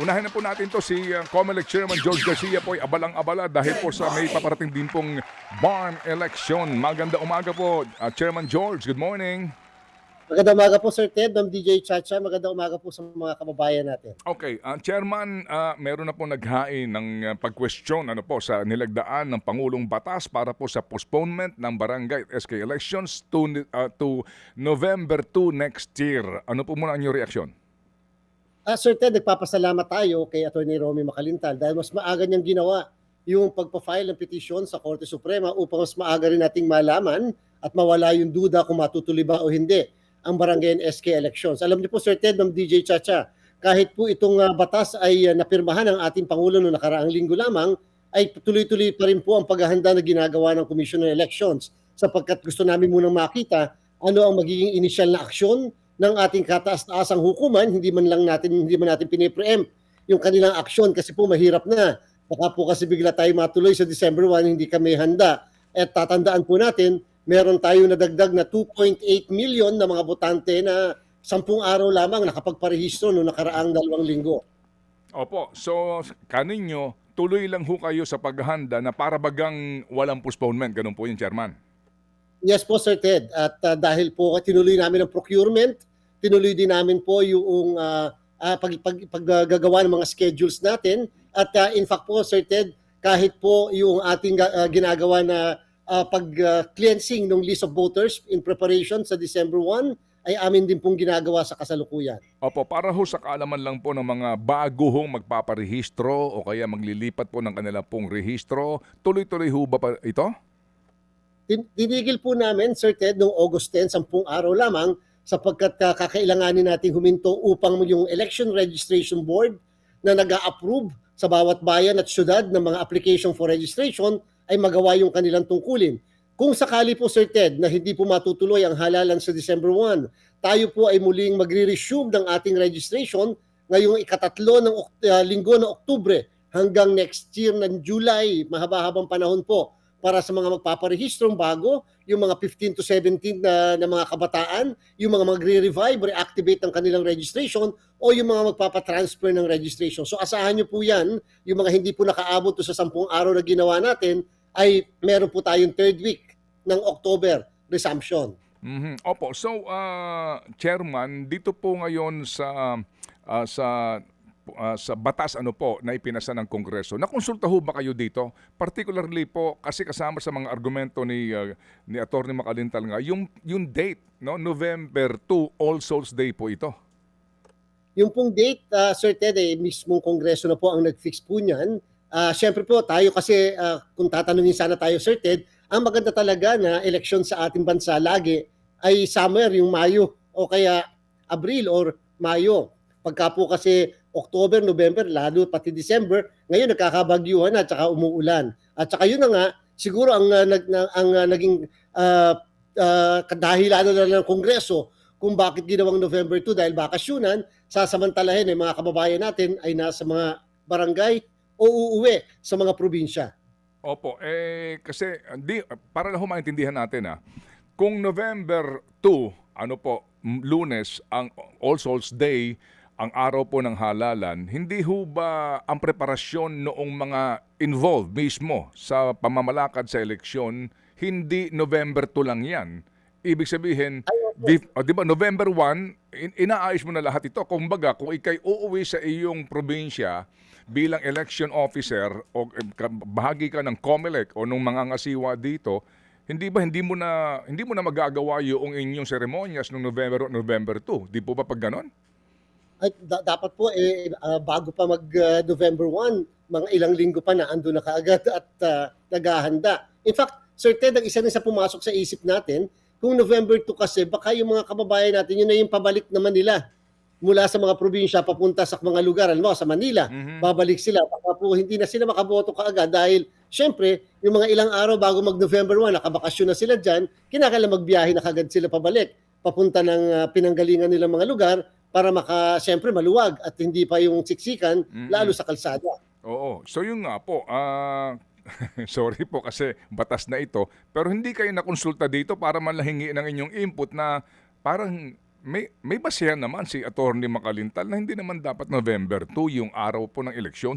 Unahin na po natin to si uh, COMELEC Chairman George Garcia po ay abalang-abala dahil po sa may paparating din pong barn election. Maganda umaga po, uh, Chairman George. Good morning. Magandang umaga po Sir Ted, Ma'am DJ Chacha. Magandang umaga po sa mga kababayan natin. Okay, uh, Chairman, uh, meron na po naghain ng uh, pag-question ano po sa nilagdaan ng Pangulong Batas para po sa postponement ng barangay SK elections to, uh, to November 2 next year. Ano po muna ang inyong reaksyon? Ah, Sir Ted, nagpapasalamat tayo kay Atty. Romy Macalintal dahil mas maaga niyang ginawa yung pagpa-file ng petisyon sa Korte Suprema upang mas maaga rin nating malaman at mawala yung duda kung matutuloy ba o hindi ang barangay and SK elections. Alam niyo po Sir Ted, Ma'am DJ Chacha, kahit po itong ah, batas ay ah, napirmahan ng ating Pangulo noong nakaraang linggo lamang, ay tuloy-tuloy pa rin po ang paghahanda na ginagawa ng Commission on Elections sapagkat gusto namin munang makita ano ang magiging initial na aksyon ng ating kataas-taasang hukuman, hindi man lang natin hindi man natin pinipreempt yung kanilang aksyon kasi po mahirap na. Baka po kasi bigla tayo matuloy sa December 1, hindi kami handa. At tatandaan po natin, meron tayo nadagdag na 2.8 million na mga botante na sampung araw lamang nakapagparehistro noong nakaraang dalawang linggo. Opo, so kaninyo, tuloy lang ho kayo sa paghahanda na para bagang walang postponement. Ganun po yung Chairman. Yes po Sir Ted. At ah, dahil po tinuloy namin ang procurement, tinuloy din namin po yung ah, ah, pag, pag, paggagawa ng mga schedules natin. At ah, in fact po Sir Ted, kahit po yung ating ah, ginagawa na pag-cleansing ng list of voters in preparation sa December 1, ay amin din pong ginagawa sa kasalukuyan. Opo, para ho sa kaalaman lang po ng mga bago hong magpaparehistro o kaya maglilipat po ng kanilang pong rehistro, tuloy-tuloy ho ba pa ito? Tin- tinigil po namin, Sir Ted, noong August 10, sampung araw lamang, sapagkat kakailanganin natin huminto upang yung Election Registration Board na nag approve sa bawat bayan at syudad ng mga application for registration ay magawa yung kanilang tungkulin. Kung sakali po, Sir Ted, na hindi po matutuloy ang halalan sa December 1, tayo po ay muling magre-resume ng ating registration ngayong ikatatlo ng uh, linggo ng Oktubre hanggang next year ng July, mahaba-habang panahon po para sa mga magpaparehistrong bago, yung mga 15 to 17 na, na mga kabataan, yung mga magre-revive, reactivate ng kanilang registration, o yung mga magpapatransfer ng registration. So asahan nyo po yan, yung mga hindi po nakaabot sa 10 araw na ginawa natin, ay meron po tayong third week ng October resumption. Mhm. Opo, so uh, Chairman, dito po ngayon sa ah, sa ah, sa batas ano po na ipinasa ng Kongreso. Nakonsulta ho ba kayo dito? Particularly po kasi kasama sa mga argumento ni ah, ni Attorney Macalintal nga yung yung date, no? November 2, All Souls Day po ito. Yung pong date, uh, Sir Ted, eh, mismong Kongreso na po ang nag-fix po niyan. Ah, Siyempre po, tayo kasi, ah, kung tatanungin sana tayo, Sir Ted, ang maganda talaga na eleksyon sa ating bansa lagi ay summer, yung Mayo, o kaya Abril or Mayo. Pagka po kasi October, November, lalo pati December, ngayon nagkakabagyuhan na at saka umuulan. At saka yun na nga, siguro ang, ah, nag, na- ang ah, naging uh, kadahilan na ng Kongreso kung bakit ginawang November 2 dahil bakasyunan, sasamantalahin ng mga kababayan natin ay nasa mga barangay o uuwi sa mga probinsya. Opo, eh kasi di para ho maintindihan natin ah. Kung November 2, ano po, Lunes ang All Souls Day, ang araw po ng halalan, hindi ho ba ang preparasyon noong mga involved mismo sa pamamalakad sa eleksyon, hindi November 2 lang 'yan. Ibig sabihin, di, oh, di ba, November 1, in- inaayos mo na lahat ito. Kumbaga, kung ikay uuwi sa iyong probinsya bilang election officer o eh, bahagi ka ng COMELEC o nung mga ngasiwa dito, hindi ba hindi mo na hindi mo na magagawa yung inyong seremonyas noong November November 2? Di po ba pag ganon? Ay, da- dapat po eh, ah, bago pa mag ah, November 1, mga ilang linggo pa na ando na kaagad at ah, naghahanda. In fact, Sir Ted, ang isa rin sa pumasok sa isip natin, kung November 2 kasi, baka yung mga kababayan natin, yun na yung pabalik naman nila mula sa mga probinsya papunta sa mga lugar, mo, sa Manila. Mhm. babalik sila. Baka po hindi na sila makaboto kaagad dahil syempre, yung mga ilang araw bago mag-November 1, nakabakasyon na sila dyan, kinakailangan magbiyahe na kagad sila pabalik, papunta ng ah, pinanggalingan nilang mga lugar para maka, syempre, maluwag at hindi pa yung siksikan, Mhm. lalo sa kalsada. Oo. So yun nga po, ah sorry po kasi batas na ito, pero hindi kayo nakonsulta dito para man lang hingi ng inyong input na parang may, may basihan naman si Attorney Makalintal na hindi naman dapat November 2 yung araw po ng eleksyon.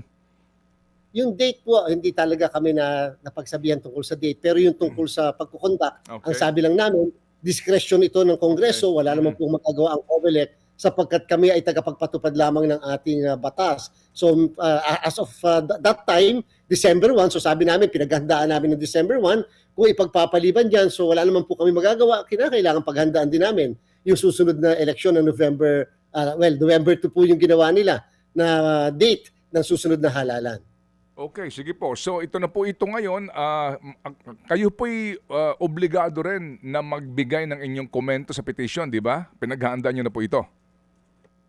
Yung date po, hindi talaga kami na napagsabihan tungkol sa date. Pero yung tungkol sa pagkukondak, Okay. ang sabi lang namin, discretion ito ng Kongreso, Okay. wala naman pong magagawa ang COMELEC sapagkat kami ay tagapagpatupad lamang ng ating uh, batas. So uh, as of uh, th- that time, December 1, so sabi namin, pinaghandaan namin ng December 1, kung ipagpapaliban dyan, so wala naman po kami magagawa, kinakailangan paghandaan din namin yung susunod na eleksyon ng November, uh, well, November 2 po yung ginawa nila na uh, date ng susunod na halalan. Okay, sige po. So ito na po ito ngayon. ah, kayo po'y ah, obligado rin na magbigay ng inyong komento sa petition, di ba? Pinaghahandaan nyo na po ito.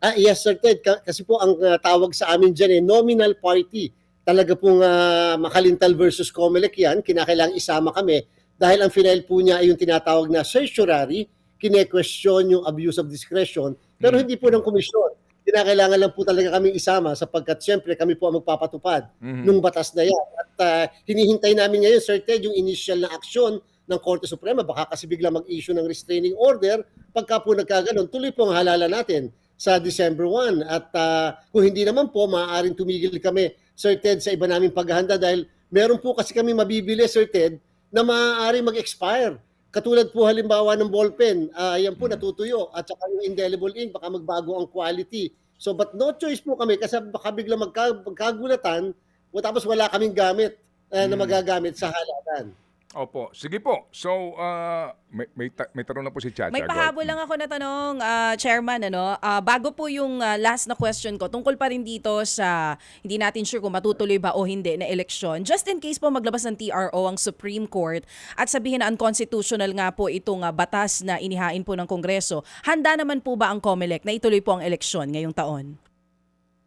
Ah, yes, Sir Ted. Ka- Kasi po ang uh, tawag sa amin dyan eh, nominal party. Talaga pong uh, Makalintal versus Comelec yan. Kinakailangan isama kami dahil ang final po niya ay yung tinatawag na certiorari, kine-question yung abuse of discretion, pero Mm. hindi po ng komisyon. Kinakailangan lang po talaga kami isama sapagkat siyempre kami po ang magpapatupad Mhm. nung batas na yan. At uh, hinihintay namin ngayon, Sir Ted, yung initial na aksyon ng Korte Suprema. Baka kasi bigla mag-issue ng restraining order. Pagka po nagkaganon, tuloy po ang halala natin sa December 1. At uh, kung hindi naman po, maaaring tumigil kami, Sir Ted, sa iba naming paghahanda dahil meron po kasi kami mabibili, Sir Ted, na maaaring mag-expire. Katulad po halimbawa ng ballpen, ah, yan po natutuyo at saka yung indelible ink, baka magbago ang quality. So but no choice po kami kasi baka bigla magka, magkagulatan o tapos wala kaming gamit ah, na Mm. magagamit sa halalan. Opo. Sige po. So, ah, may, may, ta- may tanong na po si Chacha. May pahabol lang ako na tanong, ah, Chairman, ano, ah, bago po yung ah, last na question ko, tungkol pa rin dito sa, hindi natin sure kung matutuloy ba o hindi na eleksyon. Just in case po maglabas ng TRO ang Supreme Court at sabihin na unconstitutional nga po itong ah, batas na inihain po ng Kongreso, handa naman po ba ang COMELEC na ituloy po ang eleksyon ngayong taon?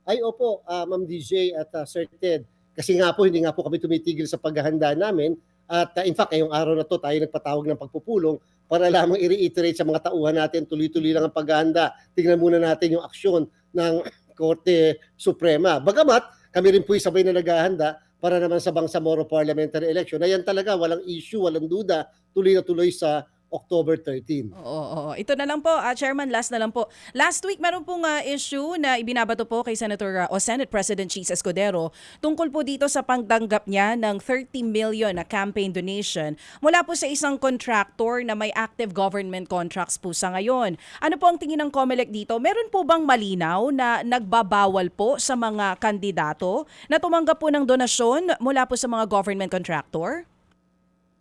Ay opo, ah, Ma'am DJ at ah, Sir Ted. Kasi nga po, hindi nga po kami tumitigil sa paghahanda namin. At ah, in fact, ngayong araw na to tayo nagpatawag ng pagpupulong para lamang i-reiterate sa mga tauhan natin, tuloy-tuloy lang ang paghahanda. Tingnan muna natin yung aksyon ng Korte Suprema. Bagamat, kami rin po sabay na naghahanda para naman sa Bangsamoro Parliamentary Election. Na yan talaga, walang issue, walang duda, tuloy na tuloy sa October 13. Oo, oo. Ito na lang po, ah, Chairman, last na lang po. Last week, meron pong ah, issue na ibinabato po kay Senator ah, o Senate President Cheese Escudero tungkol po dito sa pagtanggap niya ng 30 million na campaign donation mula po sa isang contractor na may active government contracts po sa ngayon. Ano po ang tingin ng COMELEC dito? Meron po bang malinaw na nagbabawal po sa mga kandidato na tumanggap po ng donasyon mula po sa mga government contractor?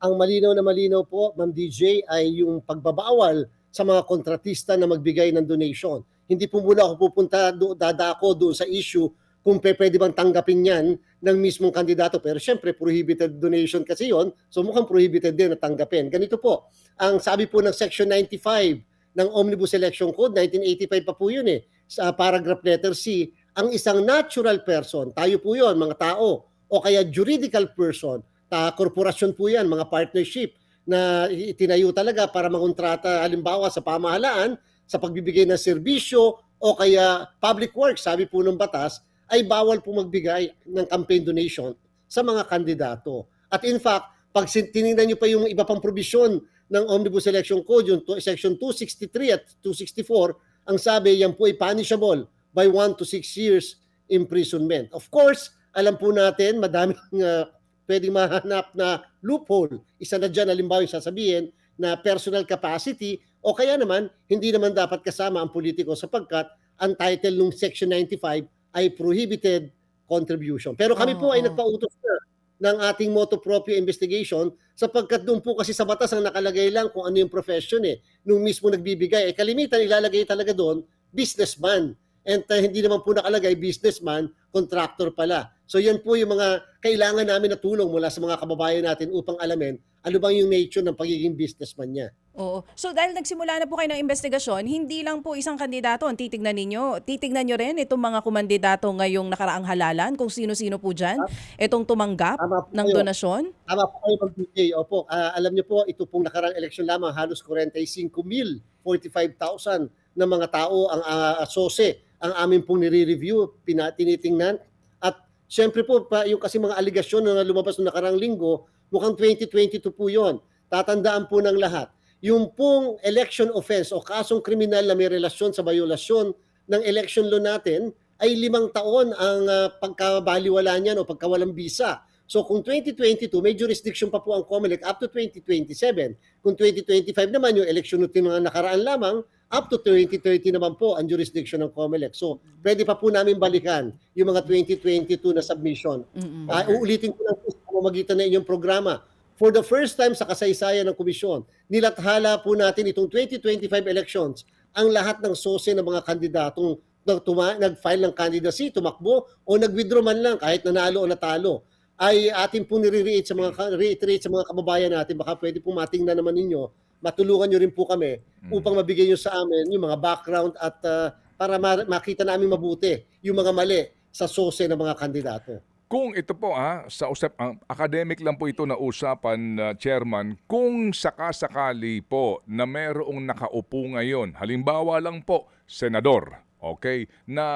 Ang malinaw na malinaw po, Ma'am DJ, ay yung pagbabawal sa mga kontratista na magbigay ng donation. Hindi po muna ako pupunta, do, dadako doon sa issue kung pe, pwede bang tanggapin yan ng mismong kandidato. Pero syempre, prohibited donation kasi yon so mukhang prohibited din na tanggapin. Ganito po, ang sabi po ng Section 95 ng Omnibus Election Code, 1985 pa po yun eh, sa paragraph letter C, ang isang natural person, tayo po yon mga tao, o kaya juridical person, ta korporasyon po yan, mga partnership na itinayo talaga para mangontrata halimbawa sa pamahalaan, sa pagbibigay ng serbisyo o kaya public works, sabi po ng batas, ay bawal po magbigay ng campaign donation sa mga kandidato. At in fact, pag tinignan nyo pa yung iba pang probisyon ng Omnibus Election Code, yung section 263 at 264, ang sabi yan po ay punishable by 1 to 6 years imprisonment. Of course, alam po natin, madaming uh, pwedeng mahanap na loophole. Isa na dyan, halimbawa yung sasabihin na personal capacity o kaya naman, hindi naman dapat kasama ang politiko sapagkat ang title ng Section 95 ay prohibited contribution. Pero kami po ay nagpautos na ng ating motu proprio investigation sapagkat doon po kasi sa batas ang nakalagay lang kung ano yung profession eh. Nung mismo nagbibigay, eh kalimitan ilalagay talaga doon, businessman. And uh, hindi naman po nakalagay businessman, contractor pala. So yan po yung mga kailangan namin na tulong mula sa mga kababayan natin upang alamin ano bang yung nature ng pagiging businessman niya. Oo. So dahil nagsimula na po kayo ng investigasyon, hindi lang po isang kandidato ang titignan ninyo. Titignan nyo rin itong mga kumandidato ngayong nakaraang halalan, kung sino-sino po dyan, itong tumanggap Tama po ng kayo. donasyon. Tama po kayo, Ma'am PJ. Opo, ah, alam niyo po, ito pong nakarang eleksyon lamang, halos 45 mil, 45,000 na mga tao ang uh, asose ang amin pong nire-review, tinitingnan. At syempre po, pa, yung kasi mga aligasyon na lumabas noong nakarang linggo, mukhang 2022 po yon. Tatandaan po ng lahat. yung pong election offense o kasong kriminal na may relasyon sa violasyon ng election law natin ay limang taon ang uh, pagkabaliwala niyan o pagkawalang bisa. So kung 2022, may jurisdiction pa po ang COMELEC up to 2027. Kung 2025 naman, yung election ng mga nakaraan lamang, up to 2030 naman po ang jurisdiction ng COMELEC. So pwede pa po namin balikan yung mga 2022 na submission. Mm-mm. Ah, uulitin ko lang po sa pamamagitan ng inyong programa. For the first time sa kasaysayan ng komisyon, nilathala po natin itong 2025 elections ang lahat ng sose ng mga kandidatong nag-file ng candidacy, tumakbo o nag-withdraw man lang kahit nanalo o natalo ay atin po nire-reiterate sa mga reiterate sa mga kababayan natin baka pwede pong matingnan naman ninyo matulungan nyo rin po kami upang mabigay nyo sa amin yung mga background at ah, para ma- makita namin mabuti yung mga mali sa sose ng mga kandidato. Kung ito po ah, sa usap, ang academic lang po ito na usapan, uh, Chairman, kung sakasakali po na merong nakaupo ngayon, halimbawa lang po, senador, okay, na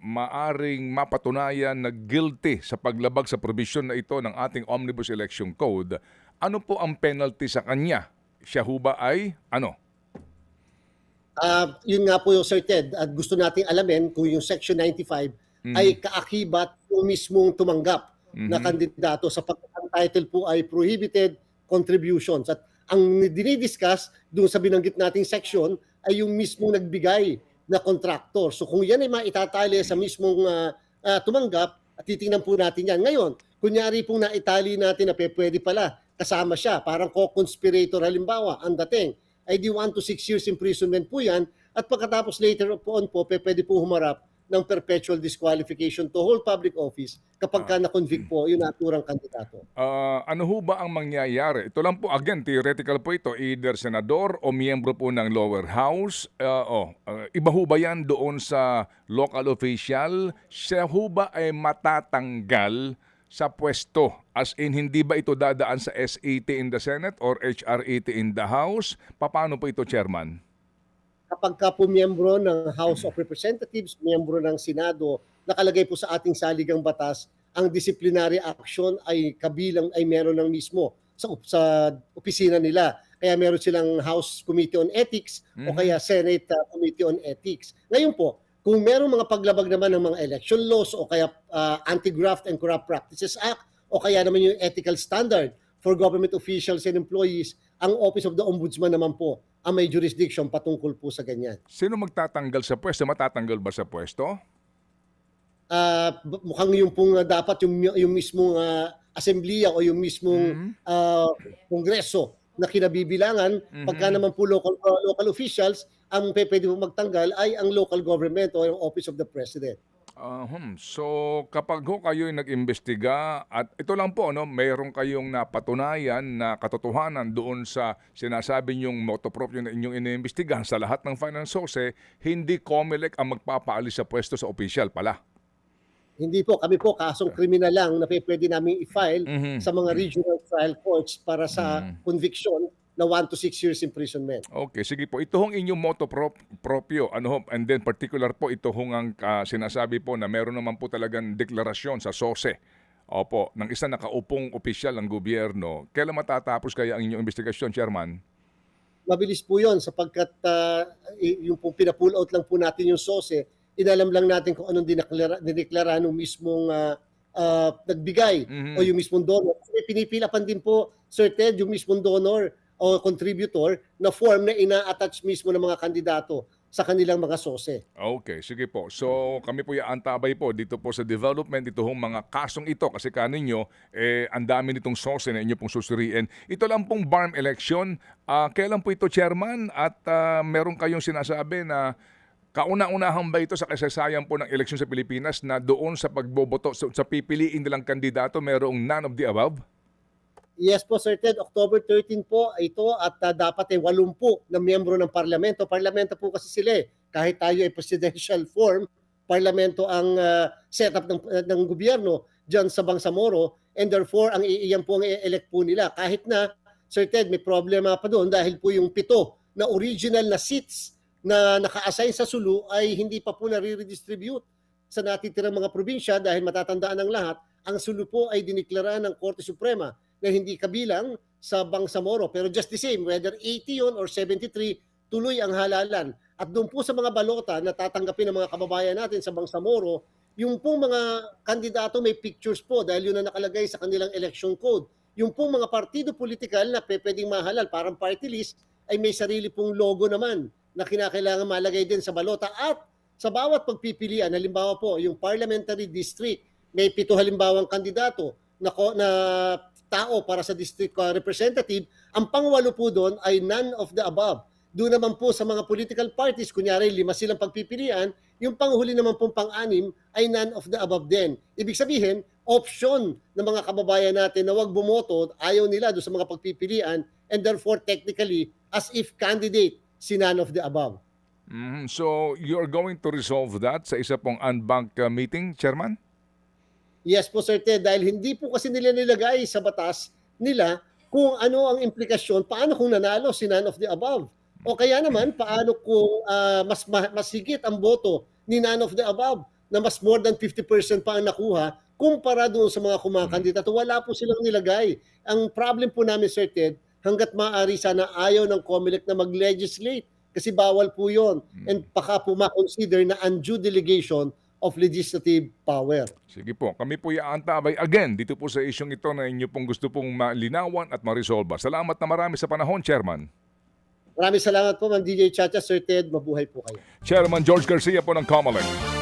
maaring mapatunayan na guilty sa paglabag sa provision na ito ng ating Omnibus Election Code, ano po ang penalty sa kanya? Siya ho ba ay ano? Ah, yun nga po yung Sir Ted, at gusto nating alamin kung yung Section 95 ay kaakibat yung mismong tumanggap na kandidato sa ang title po ay prohibited contributions. At ang dinidiscuss doon sa binanggit nating section ay yung mismong nagbigay na contractor. So kung yan ay maitatali sa mismong ah, ah, tumanggap, at titingnan po natin yan. Ngayon, kunyari pong naitali natin na pwede pala kasama siya, parang co-conspirator halimbawa, ang dating, ay di 1 to 6 years imprisonment po yan at pagkatapos later on po, pwede po humarap ng perpetual disqualification to hold public office kapag ka na-convict po yung naturang kandidato. Ah, ano ho ba ang mangyayari? Ito lang po, again, theoretical po ito, either senador o miyembro po ng lower house. Ah, oh, ah, iba ho ba yan doon sa local official? Siya ho ba ay matatanggal sa pwesto? As in, hindi ba ito dadaan sa S80 in the Senate or HR80 in the House? Paano po ito, Chairman? Kapag ka po miyembro ng House of Representatives, miyembro ng Senado, nakalagay po sa ating saligang batas, ang disciplinary action ay kabilang ay meron ng mismo sa, sa opisina nila. Kaya meron silang House Committee on Ethics o kaya Senate uh, Committee on Ethics. Ngayon po, kung merong mga paglabag naman ng mga election laws o kaya uh, Anti-Graft and Corrupt Practices Act o kaya naman yung ethical standard for government officials and employees, ang Office of the Ombudsman naman po ang may jurisdiction patungkol po sa ganyan. Sino magtatanggal sa pwesto? Matatanggal ba sa pwesto? B- mukhang yung pong uh, dapat yung yung mismong uh, assemblea o yung mismong ah, kongreso na kinabibilangan pagka naman po local uh, local officials ang pwede po magtanggal ay ang local government o yung office of the president. Ahum. So kapag ho kayo nag-imbestiga at ito lang po no, mayroon kayong napatunayan na katotohanan doon sa sinasabi niyong motopropyo na inyong iniimbestigahan sa lahat ng finance source, hindi COMELEC ang magpapaalis sa pwesto sa official pala. Hindi po kami po kasong kriminal lang na pwede namin i-file Mhm. sa mga regional trial courts para sa conviction na 1 to 6 years imprisonment. Okay, sige po. Ito hong inyong motto prop, proprio, ano ho, and then particular po, ito hong ang ah, sinasabi po na meron naman po talagang deklarasyon sa SOSE. Opo, ng isang nakaupong opisyal ng gobyerno. Kailan matatapos kaya ang inyong investigasyon, Chairman? mabilis po yon sapagkat y- yung pong pina-pull out lang po natin yung SOSE, inalam lang natin kung anong dineklara, dineklara nung mismong ah, ah, nagbigay Mhm. o yung mismong donor. Kasi pinipilapan din po, Sir Ted, yung mismong donor o contributor na form na ina-attach mismo ng mga kandidato sa kanilang mga SOSE. Okay, sige po. So kami po yung antabay po dito po sa development ito hong mga kasong ito kasi kaninyo eh ang dami nitong source na inyo pong susuriin. Ito lang pong barm election. Ah, kailan po ito chairman at ah, meron kayong sinasabi na kauna-unahan ba ito sa kasaysayan po ng eleksyon sa Pilipinas na doon sa pagboboto sa, sa pipiliin nilang kandidato merong none of the above? Yes po, Sir Ted. October 13 po ito at uh, dapat ay 80 na miyembro ng parlamento. Parlamento po kasi sila eh. Kahit tayo ay presidential form, parlamento ang uh, setup ng, uh, ng gobyerno dyan sa Bangsamoro and therefore ang iiyan po ang i-elect po nila. Kahit na, Sir Ted, may problema pa doon dahil po yung pito na original na seats na naka-assign sa Sulu ay hindi pa po nare-redistribute sa natitirang mga probinsya dahil matatandaan ng lahat, ang Sulu po ay diniklara ng Korte Suprema na hindi kabilang sa Bangsamoro. Pero just the same, whether 80 yun or 73, tuloy ang halalan. At doon po sa mga balota na tatanggapin ng mga kababayan natin sa Bangsamoro, yung pong mga kandidato may pictures po dahil yun ang nakalagay sa kanilang election code. Yung pong mga partido politikal na pwedeng mahalal, parang party list, ay may sarili pong logo naman na kinakailangan malagay din sa balota. At sa bawat pagpipilian, halimbawa po, yung parliamentary district, may pito halimbawang kandidato na, na tao para sa district uh, representative, ang pangwalo po doon ay none of the above. Doon naman po sa mga political parties, kunyari lima silang pagpipilian, yung panghuli naman pong pang-anim ay none of the above din. Ibig sabihin, option ng mga kababayan natin na wag bumoto, ayaw nila doon sa mga pagpipilian, and therefore technically, as if candidate, si none of the above. Mhm. So, you're going to resolve that sa isa pong unbank uh, meeting, Chairman? Yes po Sir Ted, dahil hindi po kasi nila nilagay sa batas nila kung ano ang implikasyon, paano kung nanalo si none of the above. O kaya naman, paano kung ah, mas, ma- mas higit ang boto ni none of the above na mas more than 50% pa ang nakuha kumpara doon sa mga kumakandidato. Wala po silang nilagay. Ang problem po namin Sir Ted, hanggat maaari sana ayaw ng COMELEC na mag-legislate kasi bawal po yon and baka po ma-consider na undue delegation of legislative power. Sige po, kami po iaantabay again dito po sa isyong ito na inyo pong gusto pong malinawan at marisolba. Salamat na marami sa panahon, Chairman. Maraming salamat po, Ma'am DJ Chacha, Sir Ted. Mabuhay po kayo. Chairman George Garcia po ng COMELEC.